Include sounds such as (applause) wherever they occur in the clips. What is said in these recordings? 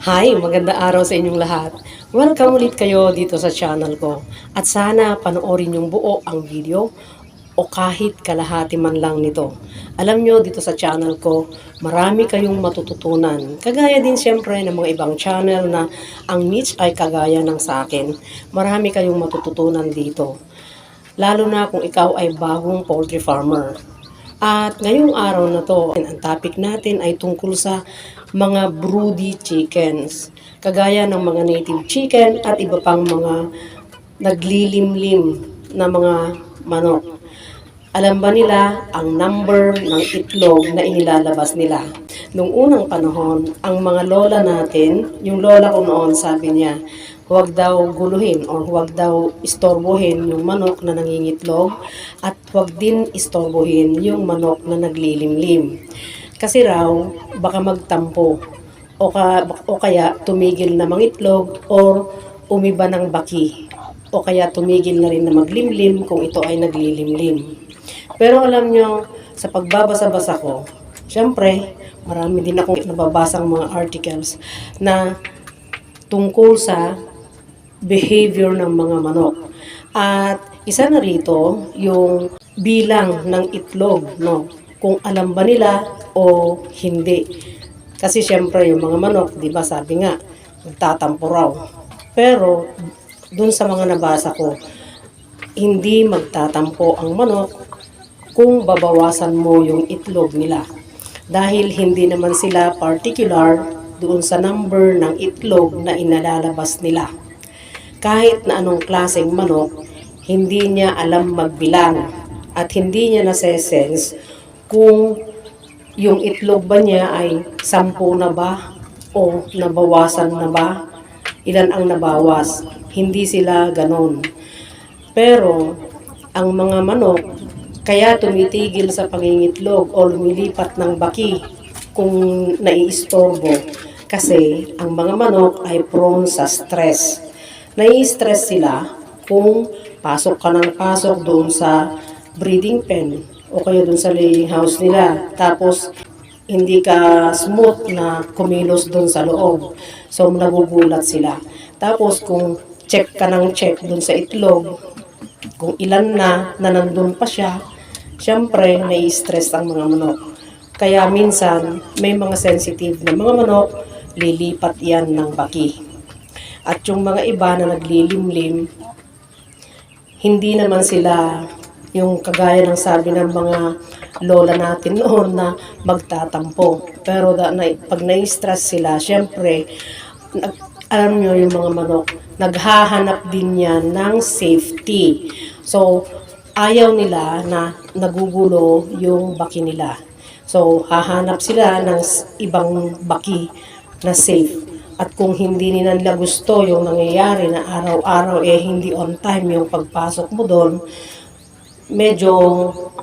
Hi, maganda araw sa inyong lahat. Welcome ulit kayo dito sa channel ko. At sana panoorin yung buo ang video o kahit kalahati man lang nito. Alam nyo dito sa channel ko, marami kayong matututunan. Kagaya din siyempre ng mga ibang channel na ang niche ay kagaya ng sa akin. Marami kayong matututunan dito. Lalo na kung ikaw ay bagong poultry farmer. At ngayong araw na to, ang topic natin ay tungkol sa mga broody chickens. Kagaya ng mga native chicken at iba pang mga naglilimlim na mga manok. Alam ba nila ang number ng itlog na inilalabas nila? Nung unang panahon, ang mga lola natin, yung lola ko noon sabi niya, huwag daw guluhin or huwag daw istorbohin yung manok na nangingitlog at huwag din istorbohin yung manok na naglilimlim. Kasi raw, baka magtampo o, ka, o kaya tumigil na mangitlog or umiba ng baki o kaya tumigil na rin na maglimlim kung ito ay naglilimlim. Pero alam nyo, sa pagbabasa-basa ko, syempre, marami din akong nababasang mga articles na tungkol sa behavior ng mga manok. At isa na rito yung bilang ng itlog, no? Kung alam ba nila o hindi. Kasi syempre yung mga manok, di ba sabi nga, nagtatampo raw. Pero dun sa mga nabasa ko, hindi magtatampo ang manok kung babawasan mo yung itlog nila. Dahil hindi naman sila particular doon sa number ng itlog na inalalabas nila. Kahit na anong klaseng manok, hindi niya alam magbilang at hindi niya nasesense kung yung itlog ba niya ay sampu na ba o nabawasan na ba? Ilan ang nabawas? Hindi sila ganon. Pero ang mga manok, kaya tumitigil sa pangingitlog o lumilipat ng baki kung naiistorbo kasi ang mga manok ay prone sa stress. Nai-stress sila kung pasok ka ng pasok doon sa breeding pen o kaya doon sa laying house nila. Tapos hindi ka smooth na kumilos doon sa loob. So nagugulat sila. Tapos kung check ka ng check doon sa itlog, kung ilan na na nandun pa siya, syempre nai-stress ang mga manok. Kaya minsan may mga sensitive na mga manok, lilipat yan ng baki. At yung mga iba na naglilimlim, hindi naman sila yung kagaya ng sabi ng mga lola natin noon na magtatampo. Pero da, na, pag na-stress sila, syempre, nag, alam nyo yung mga manok, naghahanap din yan ng safety. So, ayaw nila na nagugulo yung baki nila. So, hahanap sila ng ibang baki na safe. At kung hindi nila gusto yung nangyayari na araw-araw eh hindi on time yung pagpasok mo doon, medyo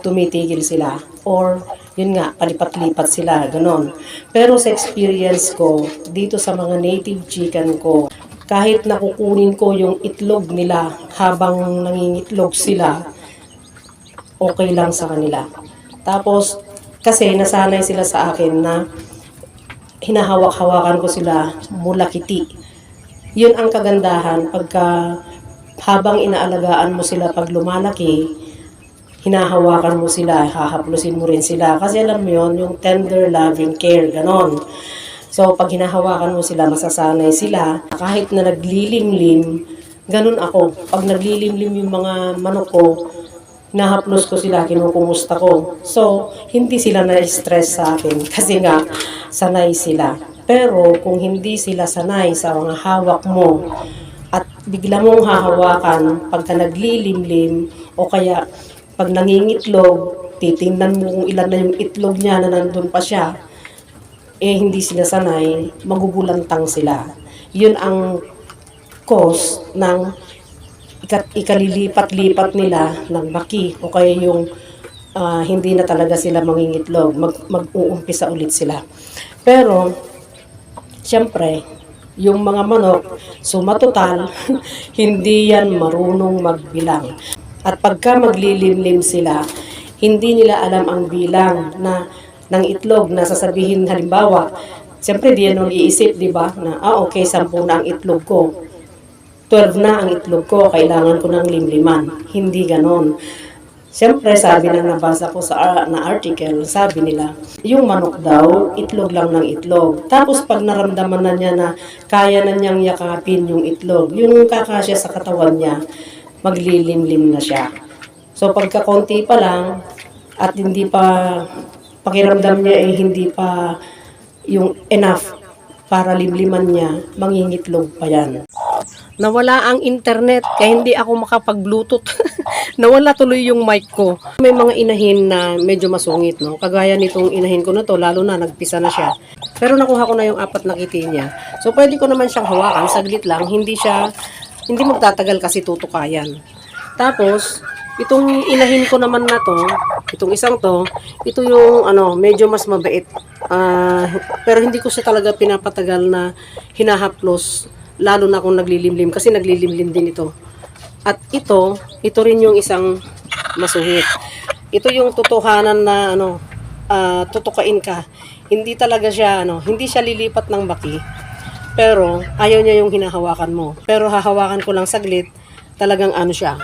tumitigil sila. Or, yun nga, palipat-lipat sila, ganon. Pero sa experience ko, dito sa mga native chicken ko, kahit nakukunin ko yung itlog nila habang nangingitlog sila, okay lang sa kanila. Tapos, kasi nasanay sila sa akin na hinahawak-hawakan ko sila mula kiti. Yun ang kagandahan pagka habang inaalagaan mo sila pag lumalaki, hinahawakan mo sila, hahaplusin mo rin sila. Kasi alam mo yun, yung tender loving care, ganon. So, pag hinahawakan mo sila, masasanay sila. Kahit na naglilimlim, ganun ako. Pag naglilimlim yung mga manok ko, nahaplos ko sila, kinukumusta ko. So, hindi sila na-stress sa akin (laughs) kasi nga, sanay sila. Pero kung hindi sila sanay sa mga hawak mo at bigla mong hahawakan pagka naglilimlim o kaya pag nangingitlog, titingnan mo kung ilan na yung itlog niya na nandun pa siya, eh hindi sila sanay, magugulantang sila. Yun ang cause ng ikat ikalilipat-lipat nila ng baki o kaya yung ah, hindi na talaga sila mangingitlog, mag, mag-uumpisa ulit sila. Pero, siyempre, yung mga manok, sumatotal, (laughs) hindi yan marunong magbilang. At pagka maglilimlim sila, hindi nila alam ang bilang na ng itlog na sasabihin halimbawa Siyempre, di yan mag-iisip, di ba? Na, ah, okay, 10 na ang itlog ko. 12 na ang itlog ko, kailangan ko ng limliman. Hindi ganon. Siyempre, sabi na nabasa ko sa na article, sabi nila, yung manok daw, itlog lang ng itlog. Tapos pag naramdaman na niya na kaya na niyang yakapin yung itlog, yung kakasya sa katawan niya, maglilimlim na siya. So pagka konti pa lang, at hindi pa, pakiramdam niya eh hindi pa yung enough para limliman niya, mangingitlog pa yan. Nawala ang internet kaya hindi ako makapag-bluetooth. (laughs) Nawala tuloy yung mic ko. May mga inahin na medyo masungit, no? Kagaya nitong inahin ko na to, lalo na nagpisa na siya. Pero nakuha ko na yung apat na kiti niya. So pwede ko naman siyang hawakan, saglit lang, hindi siya, hindi magtatagal kasi tutukayan. Tapos, itong inahin ko naman na to, itong isang to, ito yung ano, medyo mas mabait. Ah, pero hindi ko siya talaga pinapatagal na hinahaplos lalo na kung naglilimlim kasi naglilimlim din ito. At ito, ito rin yung isang masuhit. Ito yung totohanan na ano, ah, tutukain ka. Hindi talaga siya ano, hindi siya lilipat ng baki. Pero ayaw niya yung hinahawakan mo. Pero hahawakan ko lang saglit, talagang ano siya.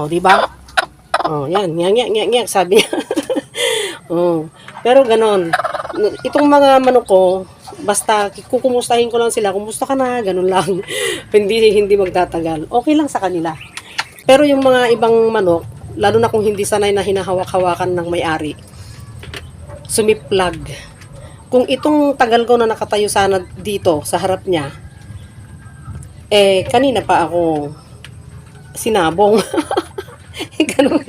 Oh, di ba? Oh, yan, ngyak ngyak ngyak ngyak sabi niya. (laughs) oh. Pero ganon. Itong mga manok ko, basta kukumustahin ko lang sila, kumusta ka na, ganun lang. (laughs) hindi hindi magtatagal. Okay lang sa kanila. Pero yung mga ibang manok, lalo na kung hindi sanay na hinahawak-hawakan ng may-ari, sumiplag. Kung itong tagal ko na nakatayo sana dito sa harap niya, eh kanina pa ako sinabong. (laughs) Ganun.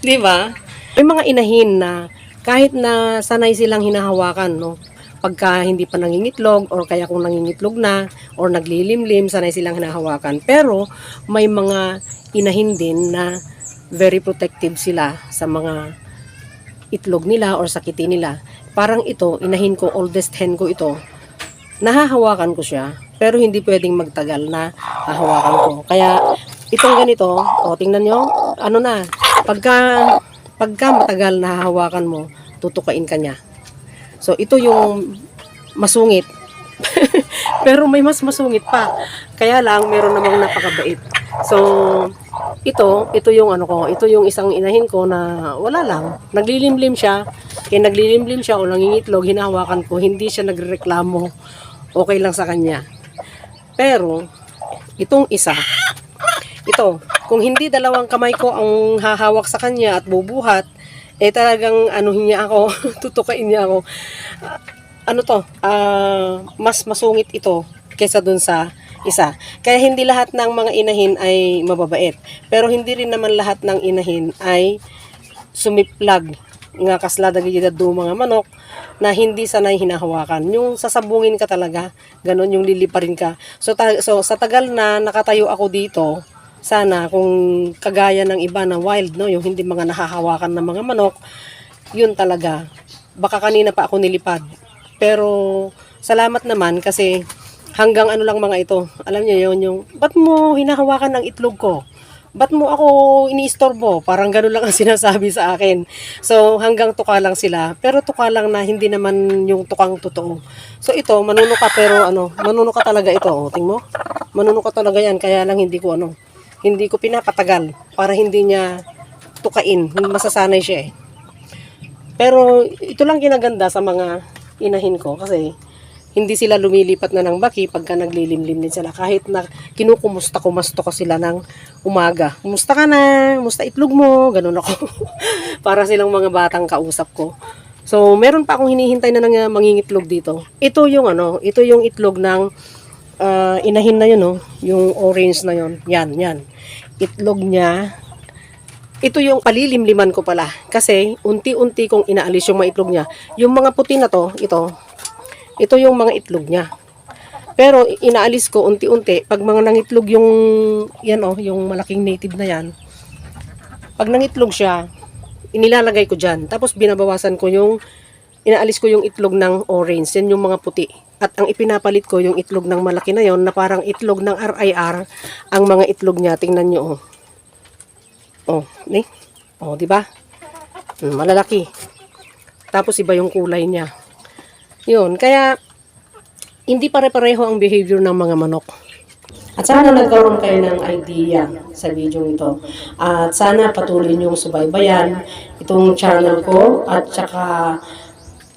'Di ba? May mga inahin na kahit na sanay silang hinahawakan, no? Pagka hindi pa nangingitlog or kaya kung nangingitlog na or naglilimlim, sanay silang hinahawakan. Pero may mga inahin din na very protective sila sa mga itlog nila or sakiti nila. Parang ito, inahin ko, oldest hen ko ito, nahahawakan ko siya, pero hindi pwedeng magtagal na hahawakan ko. Kaya, itong ganito, o tingnan nyo, ano na, pagka, pagka matagal na hahawakan mo, tutukain ka niya. So, ito yung masungit. (laughs) pero may mas masungit pa. Kaya lang, meron namang napakabait. So, ito, ito yung ano ko, ito yung isang inahin ko na wala lang. Naglilimlim siya. Kaya naglilimlim siya o nangingitlog, hinahawakan ko, hindi siya nagreklamo. Okay lang sa kanya. Pero, itong isa, ito, kung hindi dalawang kamay ko ang hahawak sa kanya at bubuhat, eh talagang anuhin niya ako, (laughs) tutukain niya ako. Ano to, ah, mas masungit ito kaysa dun sa isa. Kaya hindi lahat ng mga inahin ay mababait. Pero hindi rin naman lahat ng inahin ay sumiplag nga kaslada gid do mga manok na hindi sanay hinahawakan. Yung sasabungin ka talaga, ganun yung liliparin ka. So, ta- so sa tagal na nakatayo ako dito, sana kung kagaya ng iba na wild, no, yung hindi mga nahahawakan ng mga manok, yun talaga. Baka kanina pa ako nilipad. Pero salamat naman kasi hanggang ano lang mga ito. Alam niyo yun, yung, ba't mo hinahawakan ng itlog ko? Ba't mo ako iniistorbo? Parang ganun lang ang (laughs) sinasabi sa akin. So, hanggang tuka lang sila. Pero tuka lang na hindi naman yung tukang totoo. So, ito, manuno ka pero ano, manuno ka talaga ito. O, ting mo? Manuno ka talaga yan. Kaya lang hindi ko ano, hindi ko pinapatagal para hindi niya tukain. Masasanay siya eh. Pero, ito lang kinaganda sa mga inahin ko kasi hindi sila lumilipat na ng baki pagka naglilimlim din sila. Kahit na kinukumusta kumusta ko sila ng umaga. Kumusta ka na? Kumusta itlog mo? Ganun ako. (laughs) Para silang mga batang kausap ko. So, meron pa akong hinihintay na nang mangingitlog dito. Ito yung ano, ito yung itlog ng ah, inahin na yun, no? Yung orange na yun. Yan, yan. Itlog niya, ito yung palilimliman ko pala. Kasi, unti-unti kong inaalis yung mga itlog niya. Yung mga puti na to, ito, ito yung mga itlog niya. Pero inaalis ko unti-unti pag mga nangitlog yung yan oh, yung malaking native na yan. Pag nangitlog siya, inilalagay ko diyan. Tapos binabawasan ko yung inaalis ko yung itlog ng orange, yan yung mga puti. At ang ipinapalit ko yung itlog ng malaki na yon na parang itlog ng RIR ang mga itlog niya. Tingnan niyo oh. Oh, ni? Oh, di ba? Hmm, malalaki. Tapos iba yung kulay niya. Yun, kaya hindi pare-pareho ang behavior ng mga manok. At sana nagkaroon kayo ng idea sa video ito. At sana patuloy niyong subaybayan itong channel ko at saka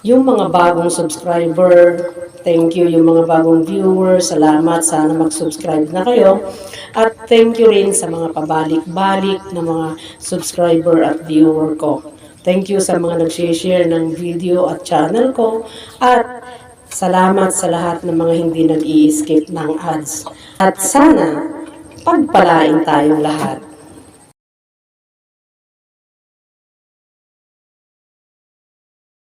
yung mga bagong subscriber. Thank you yung mga bagong viewers. Salamat. Sana mag-subscribe na kayo. At thank you rin sa mga pabalik-balik na mga subscriber at viewer ko. Thank you sa mga nag-share ng video at channel ko. At salamat sa lahat ng mga hindi nag-i-skip ng ads. At sana pagpalain tayong lahat.